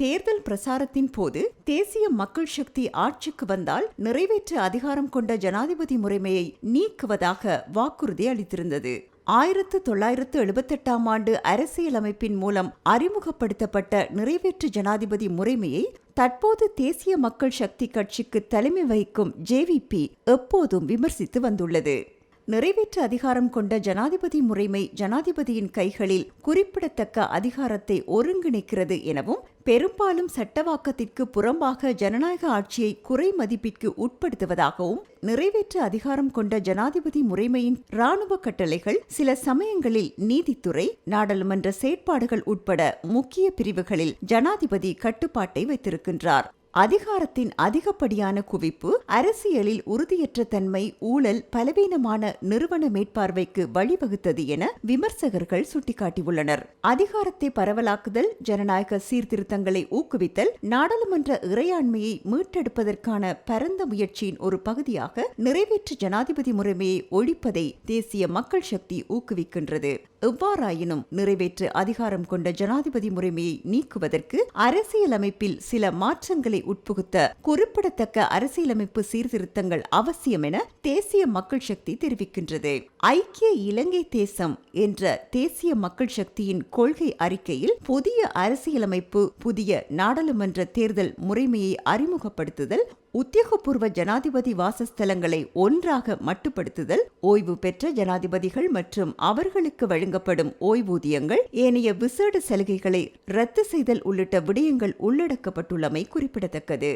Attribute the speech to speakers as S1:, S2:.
S1: தேர்தல் பிரசாரத்தின் போது தேசிய மக்கள் சக்தி ஆட்சிக்கு வந்தால் நிறைவேற்று அதிகாரம் கொண்ட ஜனாதிபதி முறைமையை நீக்குவதாக வாக்குறுதி அளித்திருந்தது. ஆயிரத்து தொள்ளாயிரத்து எழுபத்தெட்டாம் ஆண்டு அரசியலமைப்பின் மூலம் அறிமுகப்படுத்தப்பட்ட நிறைவேற்று ஜனாதிபதி முறைமையை தற்போது தேசிய மக்கள் சக்தி கட்சிக்கு தலைமை வகிக்கும் ஜேவிபி எப்போதும் விமர்சித்து வந்துள்ளது. நிறைவேற்று அதிகாரம் கொண்ட ஜனாதிபதி முறைமை ஜனாதிபதியின் கைகளில் குறிப்பிடத்தக்க அதிகாரத்தை ஒருங்கிணைக்கிறது எனவும் பெரும்பாலும் சட்டவாக்கத்திற்கு புறம்பாக ஜனநாயக ஆட்சியை குறை மதிப்பிற்கு உட்படுத்துவதாகவும் நிறைவேற்று அதிகாரம் கொண்ட ஜனாதிபதி முறைமையின் இராணுவ கட்டளைகள் சில சமயங்களில் நீதித்துறை நாடாளுமன்ற செயற்பாடுகள் உட்பட முக்கிய பிரிவுகளில் ஜனாதிபதி கட்டுப்பாட்டை வைத்திருக்கின்றார். அதிகாரத்தின் அதிகப்படியான குவிப்பு அரசியலில் உறுதியற்ற தன்மை ஊழல் பலவீனமான நிறுவன மேற்பார்வைக்கு வழிவகுத்தது என விமர்சகர்கள் சுட்டிக்காட்டியுள்ளனர். அதிகாரத்தை பரவலாக்குதல் ஜனநாயக சீர்திருத்தங்களை ஊக்குவித்தல் நாடாளுமன்ற இறையாண்மையை மீட்டெடுப்பதற்கான பரந்த முயற்சியின் ஒரு பகுதியாக நிறைவேற்று ஜனாதிபதி முறைமையை ஒழிப்பதை தேசிய மக்கள் சக்தி ஊக்குவிக்கின்றது. எவ்வாறாயினும் நிறைவேற்று அதிகாரம் கொண்ட ஜனாதிபதி முறைமையை நீக்குவதற்கு அரசியலமைப்பில் சில மாற்றங்களை உட்புகுத்த குறிப்பிடத்தக்க அரசியலமைப்பு சீர்திருத்தங்கள் அவசியம் என தேசிய மக்கள் சக்தி தெரிவிக்கின்றது. ஐக்கிய இலங்கை தேசம் என்ற தேசிய மக்கள் சக்தியின் கொள்கை அறிக்கையில் புதிய அரசியலமைப்பு புதிய நாடாளுமன்ற தேர்தல் முறைமையை அறிமுகப்படுத்துதல் உத்தியோகபூர்வ ஜனாதிபதி வாசஸ்தலங்களை ஒன்றாக மட்டுப்படுத்துதல் ஓய்வு பெற்ற ஜனாதிபதிகள் மற்றும் அவர்களுக்கு வழங்கப்படும் ஓய்வூதியங்கள் ஏனைய விசேட சலுகைகளை ரத்து செய்தல் உள்ளிட்ட விடயங்கள் உள்ளடக்கப்பட்டுள்ளமை குறிப்பிடத்தக்கது.